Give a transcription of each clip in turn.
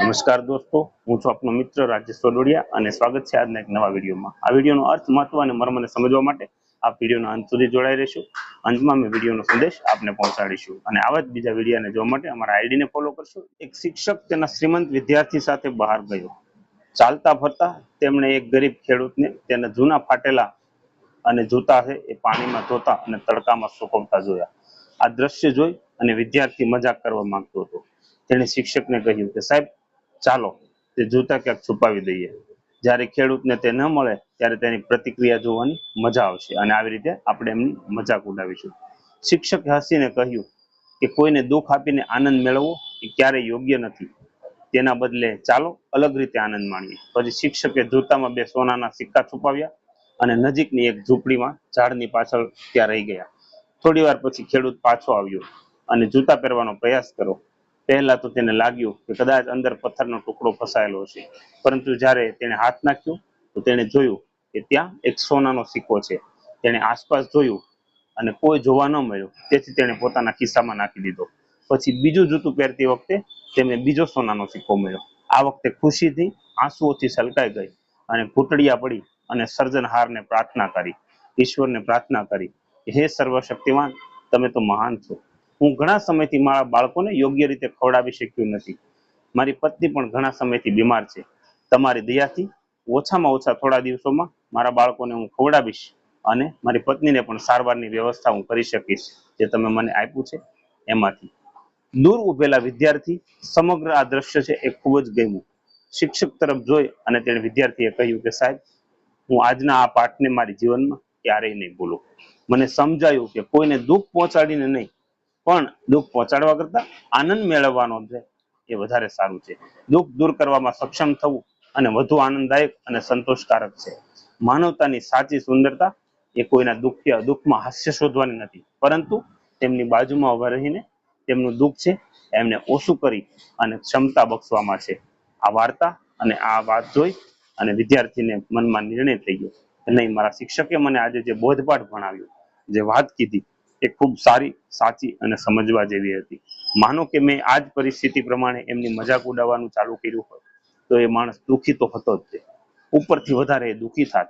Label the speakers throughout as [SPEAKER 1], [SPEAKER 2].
[SPEAKER 1] નમસ્કાર દોસ્તો, હું છું આપનો મિત્ર રાજેશ સોડોડિયા અને સ્વાગત છે આજના એક નવા વિડીયોમાં. આ વિડીયોનો અર્થ, મહત્વ અને મર્મને સમજવા માટે આ વિડીયોના અંત સુધી જોડાઈ રહેશું. અંતમાં અમે વિડીયોનો સંદેશ આપને પહોંચાડીશું. અને આવા જ બીજા વિડીયોને જોવા માટે અમારા આઈડીને ફોલો કરશો. એક શિક્ષક તેના શ્રીમંત વિદ્યાર્થી સાથે બહાર ગયો. ચાલતા ફરતા તેમણે એક ગરીબ ખેડૂતને તેના જૂના ફાટેલા અને જૂતા છે એ પાણીમાં ધોતા અને તડકામાં સુકવતા જોયા. આ દ્રશ્ય જોઈ અને વિદ્યાર્થી મજાક કરવા માંગતો હતો. તેણે શિક્ષકને કહ્યું કે સાહેબ ચાલો, તે જૂતા ક્યાંક છુપાવી દઈએ. જ્યારે ખેડૂતને તે ન મળે, ત્યારે તેની પ્રતિક્રિયા જોવાની મજા આવશે અને આવી રીતે આપણે એમની મજાક ઉડાવીશું. શિક્ષકે હસીને કહ્યું કે કોઈને દુઃખ આપીને આનંદ મેળવવો એ ક્યારેય યોગ્ય નથી. તેના બદલે ચાલો અલગ રીતે આનંદ માણીએ. પછી શિક્ષકે જૂતામાં બે સોનાના સિક્કા છુપાવ્યા અને નજીકની એક ઝૂંપડીમાં ઝાડની પાછળ ત્યાં રહી ગયા. થોડી વાર પછી ખેડૂત પાછો આવ્યો અને જૂતા પહેરવાનો પ્રયાસ કર્યો. પહેલા તો તેને લાગ્યું કે કદાચ અંદર પથ્થરનો ટુકડો ફસાયેલો હશે. પરંતુ જ્યારે તેણે હાથ નાખ્યો, તો તેણે જોયું કે ત્યાં એક સોનાનો સિક્કો છે. તેણે આસપાસ જોયું અને કોઈ જોવા ન મળ્યું. તેથી તેણે પોતાના ખિસ્સામાં નાખી દીધો. પછી બીજું જૂતું પહેરતી વખતે તેમને બીજો સોનાનો સિક્કો મળ્યો. આ વખતે ખુશીથી આંસુઓથી છલકાઈ ગઈ અને ઘૂંટડિયા પડી અને સર્જનહારને પ્રાર્થના કરી. ઈશ્વરને પ્રાર્થના કરી હે સર્વશક્તિમાન, તમે તો મહાન છો. હું ઘણા સમયથી મારા બાળકોને યોગ્ય રીતે ખવડાવી શક્યું નથી. મારી પત્ની પણ ઘણા સમયથી બીમાર છે. તમારી દયાથી ઓછામાં ઓછા થોડા દિવસોમાં મારા બાળકોને હું ખવડાવીશ અને મારી પત્નીને પણ સારવારની વ્યવસ્થા હું કરી શકીશ, જે તમે મને આપ્યું છે એમાંથી. દૂર ઉભેલા વિદ્યાર્થી સમગ્ર આ દ્રશ્ય છે એ ખૂબ જ ગમ્યું. શિક્ષક તરફ જોઈ અને તેણે વિદ્યાર્થીએ કહ્યું કે સાહેબ, હું આજના આ પાઠને મારી જીવનમાં ક્યારેય નહીં ભૂલું. મને સમજાયું કે કોઈને દુઃખ પહોંચાડીને નહીં પણ દુઃખ પહોંચાડવા કરતા આનંદ મેળવવાનો છે એ વધારે સારું છે. દુઃખ દૂર કરવામાં સક્ષમ થવું અને વધુ આનંદદાયક અને સંતોષકારક છે. માનવતાની સાચી સુંદરતા એ કોઈના દુઃખ દુઃખમાં હાસ્ય શોધવાની નથી, પરંતુ તેમની બાજુમાં ઊભા રહીને તેમનું દુઃખ છે, એમને ઓછું કરી અને ક્ષમતા બક્ષવામાં છે. આ વાર્તા અને આ વાત જોઈ અને વિદ્યાર્થીને મનમાં નિર્ણય થઈ ગયો. નહીં, મારા શિક્ષકે મને આજે જે બોધપાઠ ભણાવ્યો, જે વાત કીધી એ ખૂબ સારી, સાચી અને સમજવા જેવી હતી. માનો કે મેં આ જ પરિસ્થિતિ પ્રમાણે એમની મજાક ઉડાવવાનું ચાલુ કર્યું હોય, તો એ માણસ દુઃખી તો હતો જ તે. ઉપરથી વધારે એ દુઃખી થાત.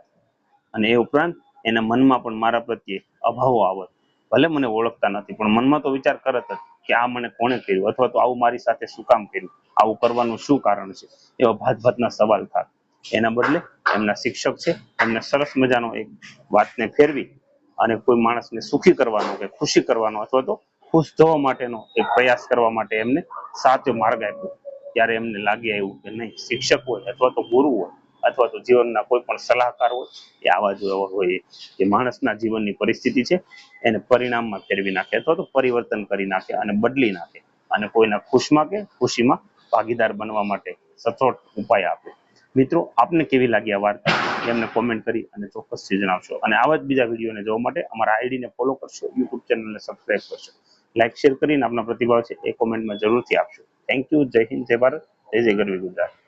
[SPEAKER 1] અને એ ઉપરાંત એના મનમાં પણ મારા પ્રત્યે અભાવો આવત. ભલે મને ઓળખતા નથી, પણ મનમાં તો વિચાર કરત જ કે આ મને કોણે કર્યું? અથવા તો આવું મારી સાથે શું કામ કર્યું? આવું કરવાનું શું કારણ છે? એવા ભાત સવાલ થાત. એના બદલે એમના શિક્ષક છે, એમને સરસ મજાનો એક વાતને ફેરવી અને કોઈ માણસને સુખી કરવાનો કે ખુશી કરવાનો અથવા તો ખુશ થવા માટેનો એક પ્રયાસ કરવા માટે એમને સાચો માર્ગ આપ્યો. ત્યારે એમને લાગી આવ્યું કે નહીં, શિક્ષક હોય અથવા તો ગુરુ હોય અથવા તો જીવનના કોઈ પણ સલાહકાર હોય, એ આવા જ હોય કે માણસના જીવનની પરિસ્થિતિ છે, એને પરિણામમાં ફેરવી નાખે અથવા તો પરિવર્તન કરી નાખે અને બદલી નાખે અને કોઈના ખુશમાં કે ખુશીમાં ભાગીદાર બનવા માટે સચોટ ઉપાય આપે. મિત્રો, આપને કેવી લાગી આ વાર્તા? એમને કોમેન્ટ કરી અને ચોક્કસથી જણાવશો. અને આવા જ બીજા વિડીયોને જોવા માટે અમારા આઈડીને ફોલો કરશો યુટ્યુબ ચેનલને સબસ્ક્રાઇબ કરશો. લાઇક શેર કરીને આપના પ્રતિભાવ છે એ કોમેન્ટમાં જરૂરથી આપશો. થેન્ક યુ જય હિન્દ, જય ભારત, જય જય ગરવી ગુજરાત.